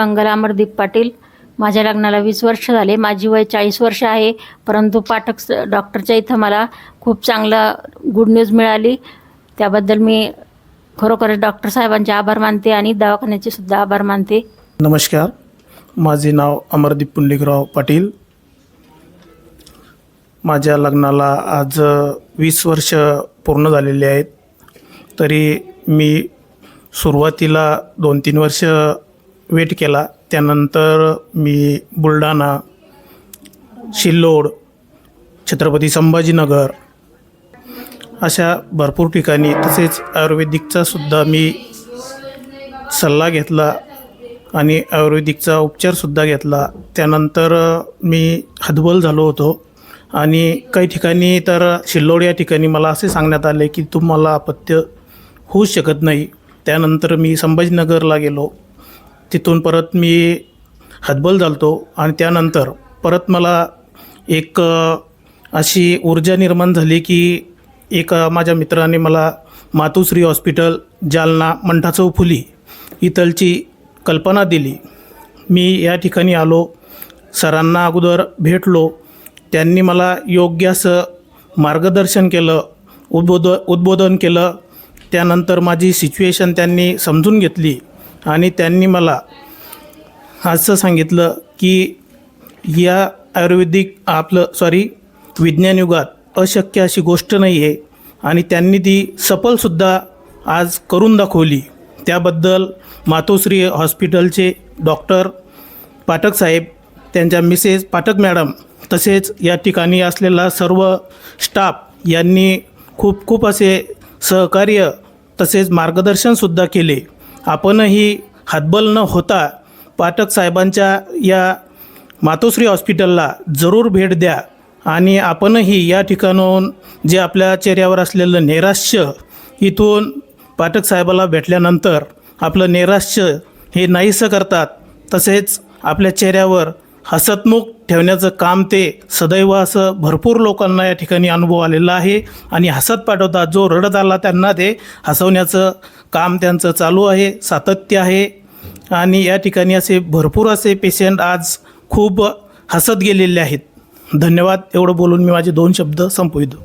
मंगला अमरदीप पाटील. माझ्या लग्नाला वीस वर्ष झाले. माझी वय चाळीस वर्ष आहे. परंतु पाठक डॉक्टरच्या इथं मला खूप चांगला गुड न्यूज मिळाली. त्याबद्दल मी खरोखरच डॉक्टर साहेबांचे आभार मानते आणि दवाखान्याचे सुद्धा आभार मानते. नमस्कार. माझे नाव अमरदीप पुंडलिकराव पाटील. माझ्या लग्नाला आज वीस वर्ष पूर्ण झालेली आहेत. तरी मी सुरुवातीला दोन तीन वर्ष वेट केला. त्यानंतर मी बुलढाणा सिल्लोड छत्रपती संभाजीनगर अशा भरपूर ठिकाणी तसेच आयुर्वेदिकचा सुद्धा मी सल्ला घेतला आणि आयुर्वेदिकचा उपचारसुद्धा घेतला. त्यानंतर मी हतबल झालो होतो आणि काही ठिकाणी तर शिल्लोड या ठिकाणी मला असे सांगण्यात आले की तुम्हाला अपत्य होऊ शकत नाही. त्यानंतर मी संभाजीनगरला गेलो. तिथून परत मी हतबल झालतो आणि त्यानंतर परत मला एक अशी ऊर्जा निर्माण झाली की एका माझ्या मित्राने मला मातुश्री हॉस्पिटल जालना मंठा चौफुली इथलची कल्पना दिली. मी या ठिकाणी आलो. सरांना अगोदर भेटलो. त्यांनी मला योग्य असं मार्गदर्शन केलं उद्बोध उद्बोधन केलं. त्यानंतर माझी सिच्युएशन त्यांनी समजून घेतली. आणि त्यांनी मला असं सांगितलं की या आयुर्वेदिक आपलं सॉरी विज्ञान युगात अशक्य अशी गोष्ट नाही आहे आणि त्यांनी ती सफलसुद्धा आज करून दाखवली. त्याबद्दल मातोश्री हॉस्पिटलचे डॉक्टर पाठक साहेब त्यांच्या मिसेस पाठक मॅडम तसेच या ठिकाणी असलेला सर्व स्टाफ यांनी खूप खूप असे सहकार्य तसेच मार्गदर्शनसुद्धा केले. आपणही हातबल न होता पाठक साहेबांच्या या मातोश्री हॉस्पिटलला जरूर भेट द्या आणि आपणही या ठिकाणाहून जे आपल्या चेहऱ्यावर असलेलं नैराश्य इथून पाठक साहेबाला भेटल्यानंतर आपलं नैराश्य हे नाहीसं करतात तसेच आपल्या चेहऱ्यावर हसतमुख ठेवण्याचं काम ते सदैव असं भरपूर लोकांना या ठिकाणी अनुभव आलेला आहे. आणि हसत पाठवतात जो रडत आला त्यांना ते हसवण्याचं काम त्यांचं चालू आहे सातत्य आहे. आणि या ठिकाणी असे भरपूर असे पेशंट आज खूप हसत गेलेले आहेत. धन्यवाद एवढं बोलून मी माझे दोन शब्द संपवितो.